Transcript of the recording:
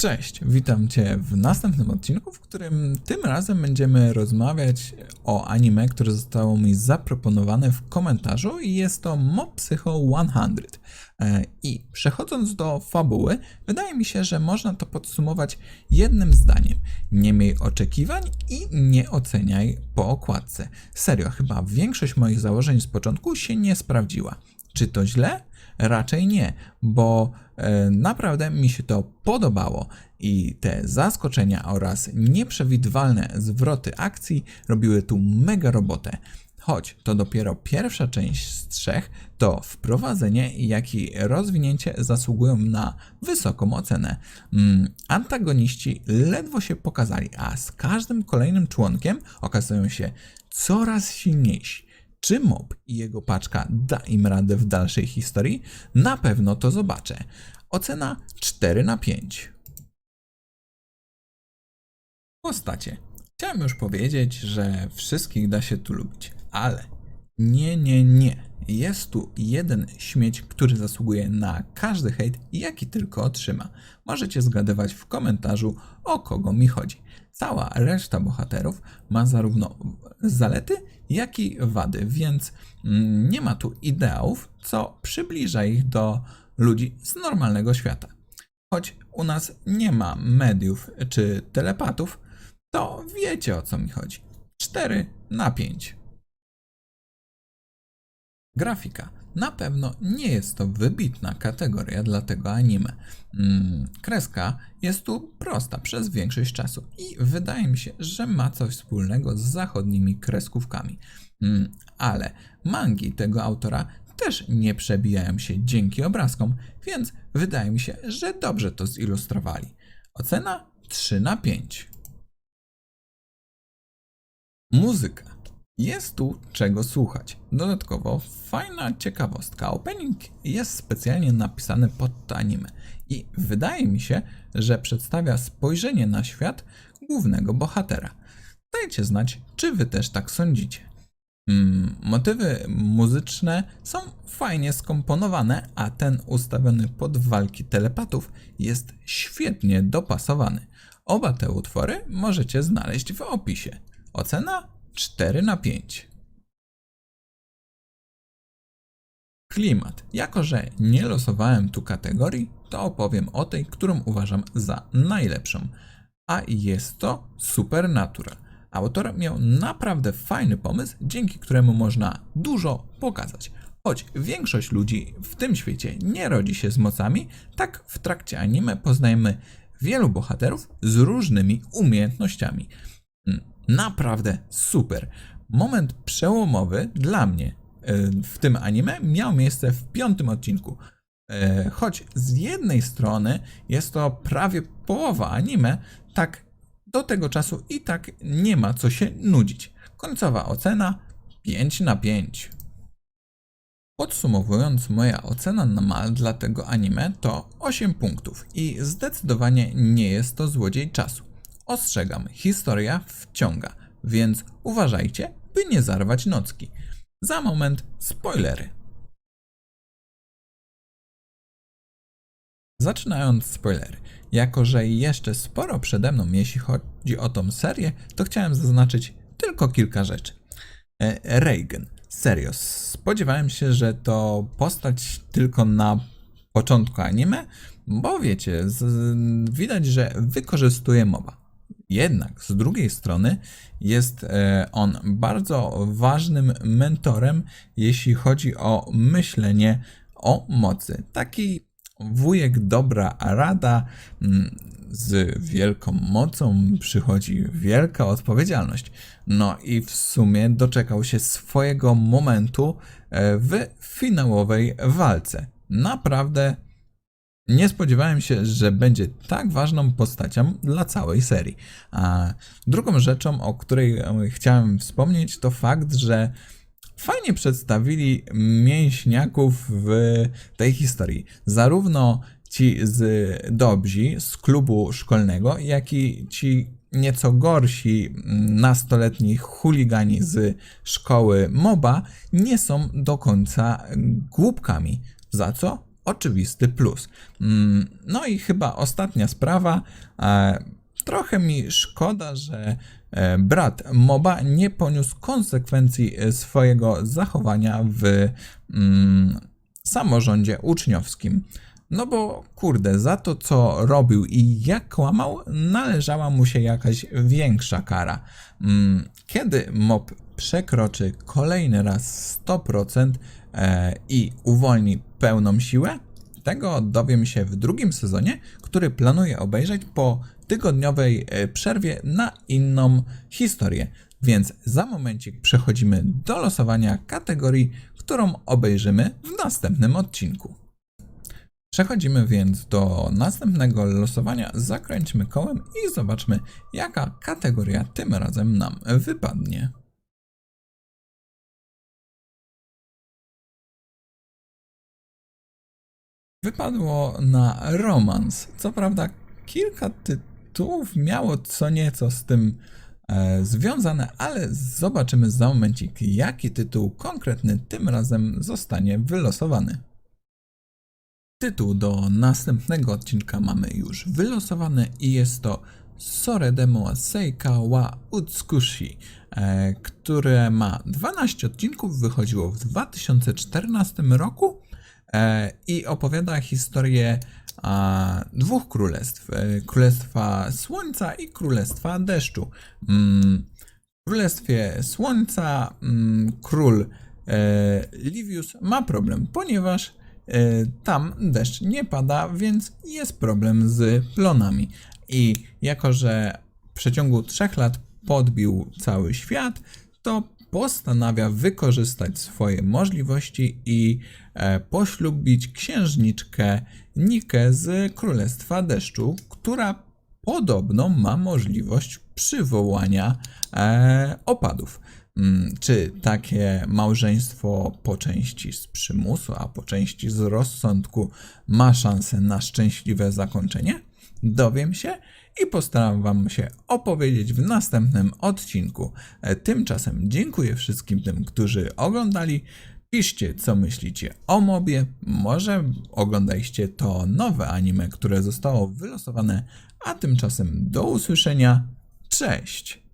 Cześć, witam Cię w następnym odcinku, w którym tym razem będziemy rozmawiać o anime, które zostało mi zaproponowane w komentarzu i jest to Mob Psycho 100. E, I przechodząc do fabuły, wydaje mi się, że można to podsumować jednym zdaniem. Nie miej oczekiwań i nie oceniaj po okładce. Serio, chyba większość moich założeń z początku się nie sprawdziła. Czy to źle? Raczej nie, bo e, naprawdę mi się to podobało i te zaskoczenia oraz nieprzewidywalne zwroty akcji robiły tu mega robotę. Choć to dopiero pierwsza część z trzech, to wprowadzenie jak i rozwinięcie zasługują na wysoką ocenę. Mm, antagoniści ledwo się pokazali, a z każdym kolejnym członkiem okazują się coraz silniejsi. Czy Mob i jego paczka da im radę w dalszej historii? Na pewno to zobaczę. Ocena 4 na 5. Postacie. Chciałem już powiedzieć, że wszystkich da się tu lubić, ale nie, nie, nie. Jest tu jeden śmieć, który zasługuje na każdy hejt, jaki tylko otrzyma. Możecie zgadywać w komentarzu, o kogo mi chodzi. Cała reszta bohaterów ma zarówno zalety, jak i wady, więc mm, nie ma tu ideałów, co przybliża ich do ludzi z normalnego świata. Choć u nas nie ma mediów czy telepatów, to wiecie o co mi chodzi. 4 na 5. Grafika. Na pewno nie jest to wybitna kategoria dla tego anime. Mm, kreska jest tu prosta przez większość czasu i wydaje mi się, że ma coś wspólnego z zachodnimi kreskówkami. Mm, ale mangi tego autora też nie przebijają się dzięki obrazkom, więc wydaje mi się, że dobrze to zilustrowali. Ocena 3 na 5. Muzyka. Jest tu czego słuchać. Dodatkowo fajna ciekawostka. Opening jest specjalnie napisany pod to anime i wydaje mi się, że przedstawia spojrzenie na świat głównego bohatera. Dajcie znać, czy wy też tak sądzicie. Mm, motywy muzyczne są fajnie skomponowane, a ten ustawiony pod walki telepatów jest świetnie dopasowany. Oba te utwory możecie znaleźć w opisie. Ocena 4 na 5. Klimat. Jako, że nie losowałem tu kategorii, to opowiem o tej, którą uważam za najlepszą. A jest to Supernatural. Autor miał naprawdę fajny pomysł, dzięki któremu można dużo pokazać. Choć większość ludzi w tym świecie nie rodzi się z mocami, tak w trakcie anime poznajemy wielu bohaterów z różnymi umiejętnościami. Naprawdę super. Moment przełomowy dla mnie e, w tym anime miał miejsce w piątym odcinku. E, Choć z jednej strony jest to prawie połowa anime, tak do tego czasu i tak nie ma co się nudzić. Końcowa ocena 5 na 5. Podsumowując, moja ocena na mal dla tego anime to 8 punktów i zdecydowanie nie jest to złodziej czasu. Ostrzegam, historia wciąga, więc uważajcie, by nie zarwać nocki. Za moment spoilery. Zaczynając spoilery. Jako, że jeszcze sporo przede mną, jeśli chodzi o tą serię, to chciałem zaznaczyć tylko kilka rzeczy. E, Reagan. Serio, spodziewałem się, że to postać tylko na początku anime, bo wiecie, z, widać, że wykorzystuje moba. Jednak z drugiej strony jest e, on bardzo ważnym mentorem, jeśli chodzi o myślenie o mocy. Taki wujek dobra rada, mm, z wielką mocą przychodzi wielka odpowiedzialność. No i w sumie doczekał się swojego momentu e, w finałowej walce. Naprawdę nie spodziewałem się, że będzie tak ważną postacią dla całej serii. A drugą rzeczą, o której e, chciałem wspomnieć, to fakt, że fajnie przedstawili mięśniaków w tej historii. Zarówno ci z dobrzy, z klubu szkolnego, jak i ci nieco gorsi nastoletni chuligani z szkoły MOBA nie są do końca głupkami. Za co? Oczywisty plus. Mm, No i chyba ostatnia sprawa. e, Trochę mi szkoda, że e, brat Moba nie poniósł konsekwencji e, swojego zachowania w mm, samorządzie uczniowskim. No bo kurde, za to co robił i jak kłamał, należała mu się jakaś większa kara. Mm, Kiedy mob przekroczy kolejny raz 100% e, i uwolni pełną siłę, tego dowiem się w drugim sezonie, który planuję obejrzeć po tygodniowej e, przerwie na inną historię. Więc za momencik przechodzimy do losowania kategorii, którą obejrzymy w następnym odcinku. Przechodzimy więc do następnego losowania, zakręćmy kołem i zobaczmy, jaka kategoria tym razem nam wypadnie. Wypadło na romans. Co prawda, kilka tytułów miało co nieco z tym e, związane, ale zobaczymy za momencik, jaki tytuł konkretny tym razem zostanie wylosowany. Tytuł do następnego odcinka mamy już wylosowany i jest to Soredemo Seika wa Utsukushi, e, które ma 12 odcinków, wychodziło w 2014 roku i opowiada historię a, dwóch królestw. e, Królestwa Słońca i Królestwa Deszczu. Mm, W Królestwie Słońca mm, król e, Livius ma problem, ponieważ e, tam deszcz nie pada, więc jest problem z plonami. I jako, że w przeciągu trzech lat podbił cały świat, to postanawia wykorzystać swoje możliwości i e, poślubić księżniczkę Nikę z Królestwa Deszczu, która podobno ma możliwość przywołania e, opadów. Mm, Czy takie małżeństwo po części z przymusu, a po części z rozsądku ma szansę na szczęśliwe zakończenie? Dowiem się i postaram Wam się opowiedzieć w następnym odcinku. E, Tymczasem dziękuję wszystkim tym, którzy oglądali. Piszcie, co myślicie o mobie. Może oglądaliście to nowe anime, które zostało wylosowane. A tymczasem do usłyszenia. Cześć!